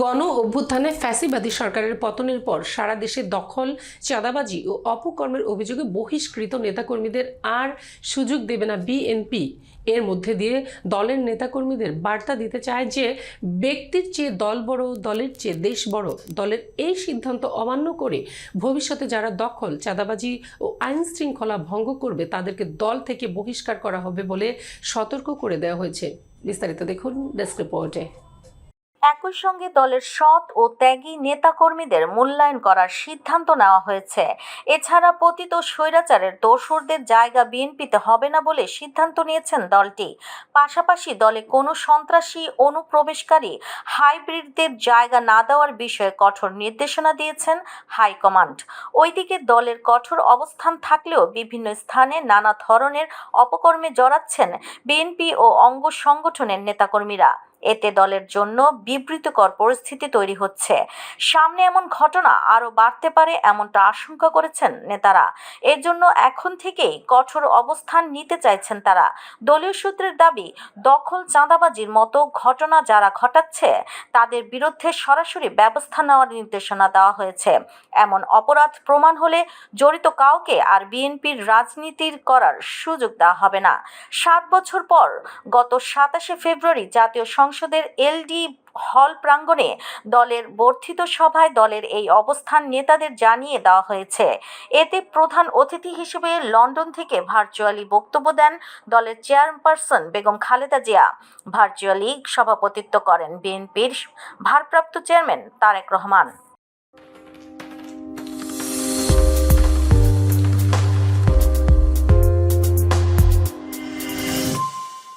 গণ অভ্যুত্থানে ফ্যাসিবাদী সরকারের পতনের পর সারা দেশে দখল, চাঁদাবাজি ও অপকর্মের অভিযোগে বহিষ্কৃত নেতাকর্মীদের আর সুযোগ দেবে না বিএনপি। এর মধ্যে দিয়ে দলের নেতাকর্মীদের বার্তা দিতে চায় যে, ব্যক্তির চেয়ে দল বড়, দলের চেয়ে দেশ বড়, দলের এই সিদ্ধান্ত অমান্য করে ভবিষ্যতে যারা দখল, চাঁদাবাজি ও আইন শৃঙ্খলা ভঙ্গ করবে, তাদেরকে দল থেকে বহিষ্কার করা হবে বলে সতর্ক করে দেওয়া হয়েছে। বিস্তারিত দেখুন ডেস্ক রিপোর্টে। একই সঙ্গে দলের সৎ ও ত্যাগী নেতাকর্মীদের মূল্যায়ন করার সিদ্ধান্ত নেওয়া হয়েছে। এছাড়া পতিত স্বৈরাচারের দোসরদের জায়গা বিএনপিতে হবে না বলে সিদ্ধান্ত নিয়েছেন দলটি। পাশাপাশি দলে কোনো সন্ত্রাসী অনুপ্রবেশকারী হাইব্রিডদের জায়গা না দেওয়ার বিষয়ে কঠোর নির্দেশনা দিয়েছেন হাইকমান্ড। ওইদিকে দলের কঠোর অবস্থান থাকলেও বিভিন্ন স্থানে নানা ধরনের অপকর্মে জড়াচ্ছেন বিএনপি ও অঙ্গ সংগঠনের নেতাকর্মীরা। এতে দলের জন্য বিবৃতকর পরিস্থিতি তৈরি হচ্ছে। সামনে এমন ঘটনা আরও বাড়তে পারে এমনটা আশঙ্কা করেছেন নেতারা। এর জন্য এখন থেকেই কঠোর অবস্থান নিতে চাইছেন তারা। দলীয় সূত্রের দাবি, দখল চাঁদাবাজির মতো ঘটনা যারা ঘটাচ্ছে, তাদের বিরুদ্ধে সরাসরি ব্যবস্থা নেওয়ার নির্দেশনা দেওয়া হয়েছে। এমন অপরাধ প্রমাণ হলে জড়িত কাউকে আর বিএনপির রাজনীতির করার সুযোগ দেওয়া হবে না। সাত বছর পর গত সাতাশে ফেব্রুয়ারি জাতীয় সংসদের এলডি হল প্রাঙ্গণে দলের বর্ধিত সভায় দলের এই অবস্থান নেতাদের জানিয়ে দেওয়া হয়েছে। এতে প্রধান অতিথি হিসেবে লন্ডন থেকে ভার্চুয়ালি বক্তব্য দেন দলের চেয়ারপারসন বেগম খালেদা জিয়া। ভার্চুয়ালি সভাপতিত্ব করেন বিএনপির ভারপ্রাপ্ত চেয়ারম্যান তারেক রহমান।